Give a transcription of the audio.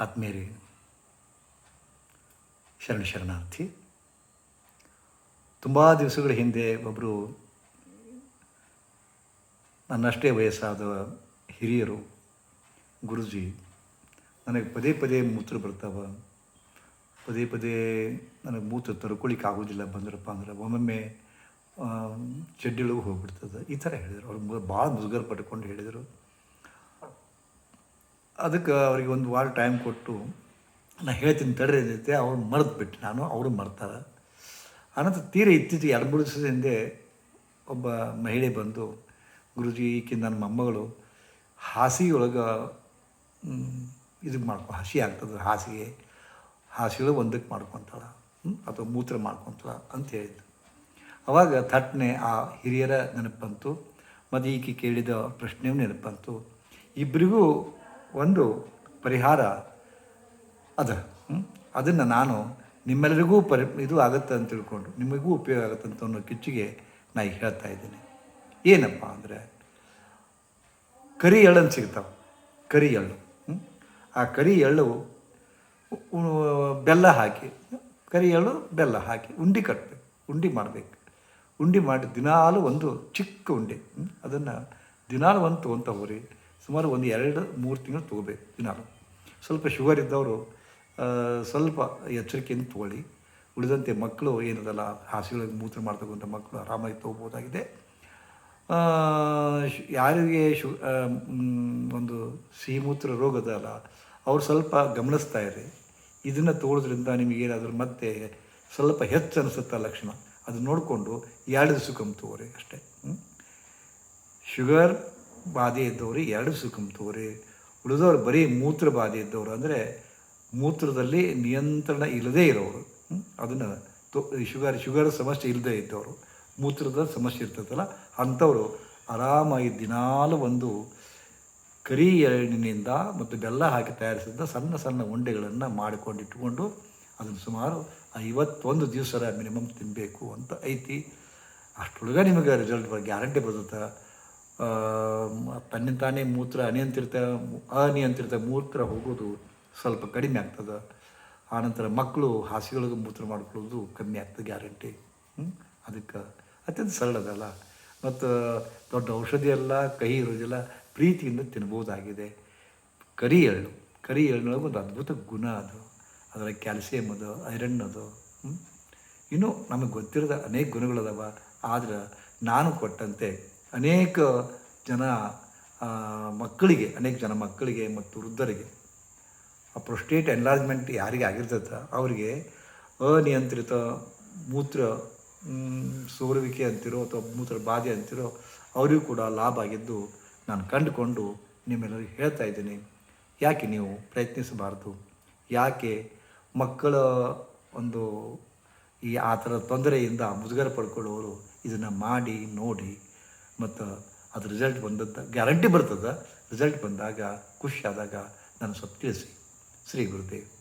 ಆತ್ಮೀಯರೇ, ಶರಣ ಶರಣಾರ್ಥಿ, ತುಂಬ ದಿವಸಗಳ ಹಿಂದೆ ಒಬ್ಬರು ನನ್ನಷ್ಟೇ ವಯಸ್ಸಾದ ಹಿರಿಯರು, ಗುರುಜಿ, ನನಗೆ ಪದೇ ಪದೇ ಮೂತ್ರ ಬರ್ತಾವ, ಪದೇ ಪದೇ ನನಗೆ ಮೂತ್ರ ತರ್ಕೊಳಿಕ್ಕೆ ಆಗೋದಿಲ್ಲ, ಬಂದ್ರಪ್ಪ ಅಂದ್ರೆ ಒಮ್ಮೊಮ್ಮೆ ಚಡ್ಡಿಯೊಳಗೆ ಹೋಗ್ಬಿಡ್ತದೆ. ಈ ಥರ ಹೇಳಿದರು. ಅವ್ರು ಭಾಳ ಮುಜುಗರ ಪಟ್ಕೊಂಡು ಹೇಳಿದರು. ಅದಕ್ಕೆ ಅವ್ರಿಗೆ ಒಂದು ವಾರ ಟೈಮ್ ಕೊಟ್ಟು ನಾನು ಹೇಳ್ತೀನಿ ತಡ್ರಿ ಅಂದೈತೆ ಅವ್ರು ಮರೆತು ಬಿಟ್ಟು ನಾನು, ಅವರು ಮರ್ತಾರೆ. ಅನಂತರ ತೀರ ಇತ್ತೀಚೆಗೆ ಎರಡು, ಮೂರು ದಿವಸದ ಹಿಂದೆ ಒಬ್ಬ ಮಹಿಳೆ ಬಂದು, ಗುರುಜಿ ಈಕೆ ನನ್ನ ಮೊಮ್ಮಗಳು ಹಾಸಿಗೆ ಇದು ಮಾಡ್ಕೊ, ಹಸಿ ಆಗ್ತದೆ ಹಾಸಿಗೆ. ಹಾಸಿಗೆ ಒಂದಕ್ಕೆ ಮಾಡ್ಕೊತಾಳ. ಅಥವಾ ಮೂತ್ರ ಮಾಡ್ಕೊತಾಳ, ಅಂತ ಹೇಳಿದ್ದು. ಅವಾಗ ಥಟ್ನೆ ಆ ಹಿರಿಯರ ನೆನಪು ಬಂತು ಮತ್ತು ಈಕೆ ಕೇಳಿದ ಪ್ರಶ್ನೆಯೂ ನೆನಪು ಬಂತು ಇಬ್ಬರಿಗೂ ಒಂದು ಪರಿಹಾರ ಅದ. ಅದನ್ನು ನಾನು ನಿಮ್ಮೆಲ್ಲರಿಗೂ ಪರಿ, ಇದು ಆಗುತ್ತೆ ಅಂತ ತಿಳ್ಕೊಂಡು, ನಿಮಗೂ ಉಪಯೋಗ ಆಗುತ್ತೆ ಅಂತ ಅನ್ನೋ ಕಿಚ್ಚಿಗೆ ನಾ ಹೇಳ್ತಾ ಇದ್ದೀನಿ. ಏನಪ್ಪ ಅಂದರೆ, ಕರಿ ಎಳ್ಳನ್ನು ಸಿಗ್ತಾವೆ, ಕರಿ ಎಳ್ಳು. ಆ ಕರಿ ಎಳ್ಳು ಬೆಲ್ಲ ಹಾಕಿ, ಕರಿ ಎಳ್ಳು ಬೆಲ್ಲ ಹಾಕಿ ಉಂಡೆ ಕಟ್ಟಬೇಕು ಉಂಡೆ ಮಾಡಬೇಕು. ಉಂಡೆ ಮಾಡಿ ದಿನಾಲು ಒಂದು ಚಿಕ್ಕ ಉಂಡೆ. ಅದನ್ನು ದಿನಾಲು ಒಂದು ತೊಗೊತ ಸುಮಾರು ಒಂದು ಎರಡು, ಮೂರು ತಿಂಗಳು ತೊಗೋಬೇಕು ದಿನಾಲು. ಸ್ವಲ್ಪ ಶುಗರ್ ಇದ್ದವರು ಸ್ವಲ್ಪ ಎಚ್ಚರಿಕೆಯಿಂದ ತೊಗೊಳ್ಳಿ. ಉಳಿದಂತೆ ಮಕ್ಕಳು ಏನದಲ್ಲ ಹಾಸಿಗೆಗಳಿಗೆ ಮೂತ್ರ ಮಾಡ್ತಕ್ಕಂಥ ಮಕ್ಕಳು ಆರಾಮಾಗಿ ತೊಗೋಬೋದಾಗಿದೆ ಯಾರಿಗೆ ಶು ಒಂದು ಸಿಹಿಮೂತ್ರ ರೋಗದ ಅಲ್ಲ ಅವ್ರು ಸ್ವಲ್ಪ ಗಮನಿಸ್ತಾ ಇರಿ. ಇದನ್ನು ತಗೊಳ್ಳೋದ್ರಿಂದ ನಿಮಗೇನಾದರೂ ಮತ್ತೆ ಸ್ವಲ್ಪ ಹೆಚ್ಚು ಅನಿಸುತ್ತೆ ಲಕ್ಷಣ ಅದು ನೋಡಿಕೊಂಡು ಎರಡು ದಿವಸಕ್ಕೊಮ್ಮೆ ತಗೋರಿ ಅಷ್ಟೇ. ಶುಗರ್ ಬಾಧೆ ಇದ್ದವರು ಎರಡು ಸುಖಂ ತೋರಿ. ಉಳಿದವರು ಬರೀ ಮೂತ್ರ ಬಾಧೆ ಇದ್ದವರು. ಅಂದರೆ ಮೂತ್ರದಲ್ಲಿ ನಿಯಂತ್ರಣ ಇಲ್ಲದೇ ಇರೋರು. ಅದನ್ನು ತೊ, ಶುಗರ್ ಶುಗರ್ ಸಮಸ್ಯೆ ಇಲ್ಲದೇ ಇದ್ದವರು. ಮೂತ್ರದ ಸಮಸ್ಯೆ ಇರ್ತದಲ್ಲ, ಅಂಥವರು ಆರಾಮಾಗಿ ದಿನಾಲು ಒಂದು ಕರಿ ಎಳ್ಳಿನಿಂದ ಮತ್ತು ಬೆಲ್ಲ ಹಾಕಿ ತಯಾರಿಸಿದ ಸಣ್ಣ ಸಣ್ಣ ಉಂಡೆಗಳನ್ನು ಮಾಡಿಕೊಂಡು ಇಟ್ಟುಕೊಂಡು ಅದನ್ನು ಸುಮಾರು ಐವತ್ತೊಂದು ದಿವಸ ಮಿನಿಮಮ್ ತಿನ್ನಬೇಕು ಅಂತ ಐತಿ. ಅಷ್ಟೊಳಗೆ ನಿಮಗೆ ರಿಸಲ್ಟ್ ಗ್ಯಾರಂಟಿ ಬರುತ್ತೆ? ತನ್ನಿಂದ ತಾನೇ ಮೂತ್ರ ಅನಿಯಂತ್ರಿತ ಅನಿಯಂತ್ರಿತ ಮೂತ್ರ ಹೋಗೋದು ಸ್ವಲ್ಪ ಕಡಿಮೆ ಆಗ್ತದೆ. ಆನಂತರ ಮಕ್ಕಳು ಹಾಸಿಗೆಗಳಿಗೆ ಮೂತ್ರ ಮಾಡ್ಕೊಳ್ಳೋದು ಕಮ್ಮಿ ಆಗ್ತದೆ, ಗ್ಯಾರಂಟಿ. ಅದಕ್ಕೆ ಅತ್ಯಂತ ಸರಳದಲ್ಲ ಮತ್ತು ದೊಡ್ಡ ಔಷಧಿ ಎಲ್ಲ ಕಹಿ ಇರೋದಿಲ್ಲ ಪ್ರೀತಿಯಿಂದ ತಿನ್ಬೋದಾಗಿದೆ. ಕರಿ ಎಳ್ಳು. ಕರಿ ಎಳ್ಳಿನೊಳಗೆ ಒಂದು ಅದ್ಭುತ ಗುಣ ಅದು. ಅದರ ಕ್ಯಾಲ್ಸಿಯಂ ಅದು, ಐರನ್ ಅದು. ಇನ್ನು ನಮಗೆ ಗೊತ್ತಿರದ ಅನೇಕ ಗುಣಗಳದಾವ. ಆದ್ರೆ ನಾನು ಕೊಟ್ಟಂತೆ ಅನೇಕ ಜನ ಮಕ್ಕಳಿಗೆ, ಅನೇಕ ಜನ ಮಕ್ಕಳಿಗೆ ಮತ್ತು ವೃದ್ಧರಿಗೆ ಆ ಪ್ರೊಸ್ಟೇಟ್ ಎನ್ಲಾರ್ಜ್ಮೆಂಟ್ ಯಾರಿಗೆ ಆಗಿರ್ತೈತೆ, ಅವರಿಗೆ ಅನಿಯಂತ್ರಿತ ಮೂತ್ರ ಸೋರುವಿಕೆ ಅಂತಿರೋ ಅಥವಾ ಮೂತ್ರ ಬಾಧೆ ಅಂತಿರೋ ಅವರಿಗೂ ಕೂಡ ಲಾಭ ಆಗಿದ್ದು ನಾನು ಕಂಡುಕೊಂಡು ನಿಮ್ಮೆಲ್ಲರಿಗೂ ಹೇಳ್ತಾ ಇದ್ದೀನಿ. ಯಾಕೆ ನೀವು ಪ್ರಯತ್ನಿಸಬಾರ್ದು? ಯಾಕೆ ಮಕ್ಕಳ ಒಂದು ಈ ಆ ಥರದ ತೊಂದರೆಯಿಂದ ಮುಜುಗರ ಪಡ್ಕೊಳ್ಳೋರು ಇದನ್ನು ಮಾಡಿ, ನೋಡಿ, ಮತ್ತು ಅದು ರಿಸಲ್ಟ್ ಬಂದದ್ದು ಗ್ಯಾರಂಟಿ ಬರ್ತದೆ. ರಿಸಲ್ಟ್ ಬಂದಾಗ ಖುಷಿಯಾದಾಗ ನಾನು ಸ್ವಲ್ಪ ತಿಳಿಸಿ. ಶ್ರೀ ಗುರುದೇವ್.